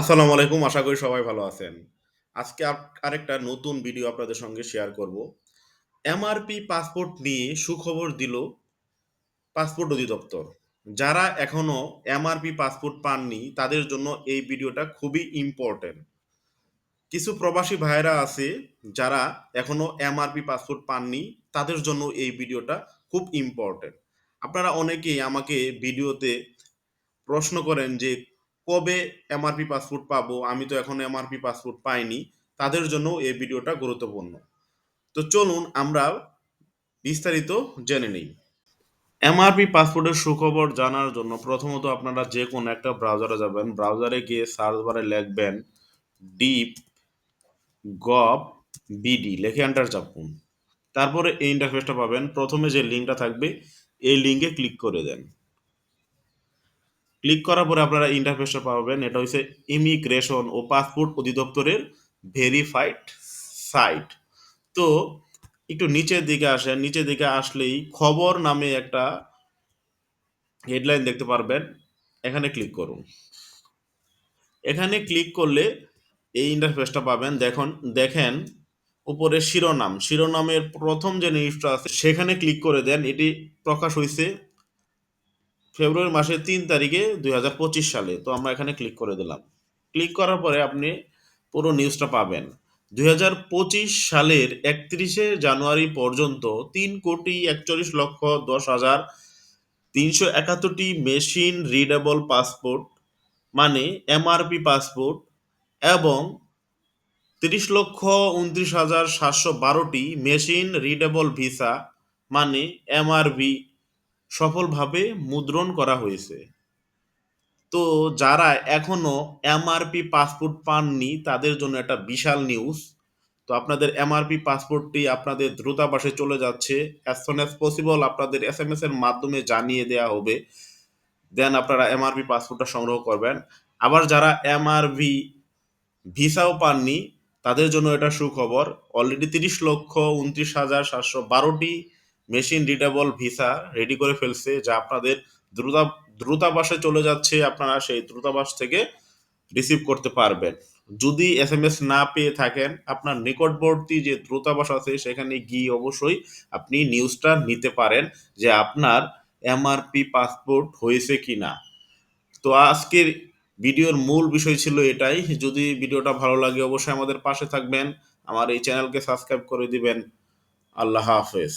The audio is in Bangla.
আসসালামু আলাইকুম। আশা করি সবাই ভালো আছেন। আজকে আরেকটা নতুন ভিডিও আপনাদের সঙ্গে শেয়ার করব। এমআরপি পাসপোর্ট নিয়ে সুখবর দিল পাসপোর্ট অধিদপ্তর। যারা এখনও এমআরপি পাসপোর্ট পাননি, তাদের জন্য এই ভিডিওটা খুবই ইম্পর্টেন্ট কিছু প্রবাসী ভাইয়েরা আছে, যারা এখনও এমআরপি পাসপোর্ট পাননি, তাদের জন্য এই ভিডিওটা খুব ইম্পর্টেন্ট আপনারা অনেকেই আমাকে ভিডিওতে প্রশ্ন করেন যে কবে এমআরপি পাসপোর্ট পাবো? আমি তো এখনও এমআরপি পাসপোর্ট পাইনি। তাদের জন্য এই ভিডিওটা গুরুত্বপূর্ণ। তো চলুন আমরা বিস্তারিত জেনে নেই। এমআরপি পাসপোর্টের সুখবর জানার জন্য প্রথমত আপনারা যে কোনো একটা ব্রাউজারে যাবেন। ব্রাউজারে গিয়ে সার্চ বারে লিখবেন ডিপ গভ বিডি লিখে এন্টার চাপুন। তারপরে এই ইন্টারফেসটা পাবেন। প্রথমে যে লিঙ্কটা থাকবে, এই লিঙ্কে ক্লিক করে দেন। ক্লিক করার পরে আপনারা ইন্টারফেসটা পাবেন। এটা হচ্ছে ইমিগ্রেশন ও পাসপোর্ট অধিদপ্তরের ভেরিফাইড সাইট। তো একটু নিচের দিকে আসেন। নিচের দিকে আসলেই খবর নামে একটা হেডলাইন দেখতে পারবেন। এখানে ক্লিক করুন। এখানে ক্লিক করলে এই ইন্টারফেসটা পাবেন। দেখুন, দেখেন উপরে শিরোনাম। শিরোনামের প্রথম যে নিউজটা আছে, সেখানে ক্লিক করে দেন। এটি প্রকাশ হইছে ফেব্রুয়ারি মাসের তিন তারিখে দুই হাজার পঁচিশ সালে। তো আমরা এখানে ক্লিক করে দিলাম। ক্লিক করার পরে আপনি পুরো নিউজটা পাবেন। দুই হাজার পঁচিশ সালের একত্রিশে জানুয়ারি পর্যন্ত তিন কোটি একচল্লিশ লক্ষ দশ হাজার তিনশো একাত্তরটি মেশিন রিডেবল পাসপোর্ট মানে এমআরপি পাসপোর্ট এবং তিরিশ লক্ষ উনত্রিশ হাজার সাতশো বারোটি মেশিন রিডেবল ভিসা মানে এমআরভি সফলভাবে মুদ্রণ করা হয়েছে। তো যারা এখনও এমআরপি পাসপোর্ট পাননি, তাদের জন্য একটা বিশাল নিউজ তো আপনাদের এমআরপি পাসপোর্টটি আপনাদের দ্রুতাবাসে চলে যাচ্ছে। অ্যাজ সোন অ্যাজ পসিবল আপনাদের এস এম এস এর মাধ্যমে জানিয়ে দেওয়া হবে। দেন আপনারা এমআরপি পাসপোর্টটা সংগ্রহ করবেন। আবার যারা এমআরভি ভিসাও পাননি, তাদের জন্য এটা সুখবর। অলরেডি তিরিশ লক্ষ, উনত্রিশ হাজার সাতশো বারোটি মেশিন রিডেবল ভিসা রেডি করে ফেলছে, যা আপনাদের দ্রুতা, দ্রুতাবাসে চলে যাচ্ছে আপনারা সেই দ্রুতাবাস থেকে রিসিভ করতে পারবেন। যদি এস এম এস না পেয়ে থাকেন, আপনার নিকটবর্তী যে দ্রুতাবাস আছে সেখানে গিয়ে অবশ্যই আপনি নিউজটা নিতে পারেন যে আপনার এমআরপি পাসপোর্ট হয়েছে কি না তো আজকের ভিডিওর মূল বিষয় ছিল এটাই। যদি ভিডিওটা ভালো লাগে, অবশ্যই আমাদের পাশে থাকবেন। আমার এই চ্যানেলকে সাবস্ক্রাইব করে দিবেন। আল্লাহ হাফেজ।